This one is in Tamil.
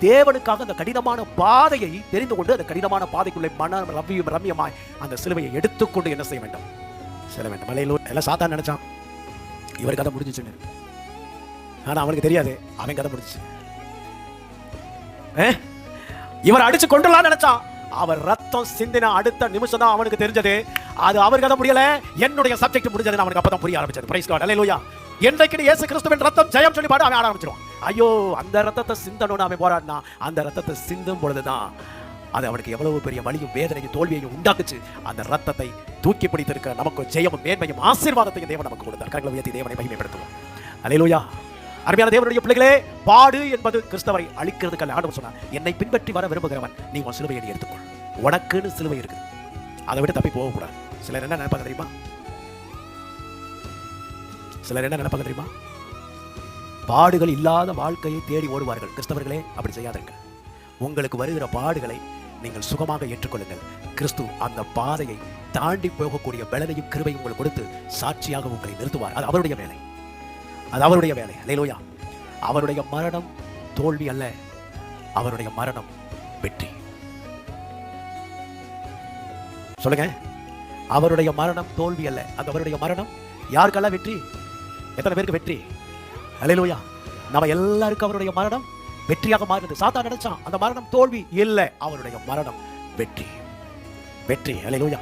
தேவனுக்காக அந்த கடினமான பாதையை தெரிந்து கொண்டு அந்த கடினமான பாதைக்குள்ளே மன ரம்மியம் ரம்யமாய் அந்த சிலுவையை எடுத்துக்கொண்டு என்ன செய்ய வேண்டும்? செல்ல வேண்டும். மலையிலூர் எல்லாம் சாத்தான் நினைச்சான். இவர் கதை முடிஞ்சுச்சுன்னு ஆனா அவனுக்கு தெரியாது. அவன் கதை முடிஞ்சுச்சு. இவர் அடிச்சு கொண்டுலாம் நினைச்சான். அவர் ரத்தம் சிந்தின அடுத்த நிமிஷம் தான் அவனுக்கு தெரிஞ்சது. அது அவர் கதை முடியல. என்னுடைய சப்ஜெக்ட் முடிஞ்சது அவனுக்கு அப்பதான் புரிய ஆரம்பிச்சது. பிரைஸ் கார்டு அல்லேலூயா என்றைக்கு இயேசு கிறிஸ்துவின் ரத்தம் ஜெயம் சொல்லி பாட அவன் ஆட ஆரம்பிச்சிருவான். ஐயோ அந்த ரத்தத்தை சிந்தணும்னு அவன் போராடினா அந்த ரத்தத்தை சிந்தும் பொழுதுதான் அது அவனுக்கு எவ்வளவு பெரிய வழியும் வேதனையும் தோல்வியையும் உண்டாக்குச்சு. அந்த ரத்தத்தை தூக்கி பிடித்திருக்க நமக்கு ஜெயமும் மேன்மையும் ஆசீர்வாதத்தையும் தேவன் நமக்கு கொடுத்தார். கரங்களை உயர்த்தி தேவனை மகிமைப்படுத்துவோம். அலையிலோயா அருமையான தேவனுடைய பிள்ளைகளே பாடு என்பது கிறிஸ்தவரை அழிக்கிறதுக்கு அல்ல ஆண்டவர் சொன்னார் என்னை பின்பற்றி வர விரும்புகிறவன் நீ உன் சிலுவையை எடுத்துக்கொள். உனக்குன்னு சிலுவை இருக்குது. அதை விட்டு தப்பி போகக்கூடாது. சிலர் என்ன நினைப்பாங்க தெரியுமா? சிலர் என்ன நினைப்பாங்க தெரியுமா? பாடுகள் இல்லாத வாழ்க்கையை தேடி ஓடுவார்கள். கிறிஸ்தவர்களே அப்படி செய்யாதீங்க. உங்களுக்கு வருகிற பாடுகளை நீங்கள் சுகமாக ஏற்றுக்கொள்ளுங்கள். கிறிஸ்து அந்த பாதையை தாண்டி போகக்கூடிய பலனையும் கிருபையும் உங்களுக்கு கொடுத்து சாட்சியாக உங்களை நிறுத்துவார். அது அவருடைய வேலை. அது அவருடைய வேலை. அல்லேலூயா அவருடைய மரணம் தோல்வி அல்ல. அவருடைய மரணம் வெற்றி. சொல்லுங்க. அவருடைய மரணம் தோல்வி அல்ல. அந்த அவருடைய மரணம் யாருக்கெல்லாம் வெற்றி? எத்தனை பேருக்கு வெற்றி? அலையிலோயா நம்ம எல்லாருக்கும் அவருடைய மரணம் வெற்றியாக மாறுது சாத்தா நினைச்சான் அந்த மரணம் தோல்வி இல்லை அவருடைய மரணம் வெற்றி. வெற்றி அலையிலோயா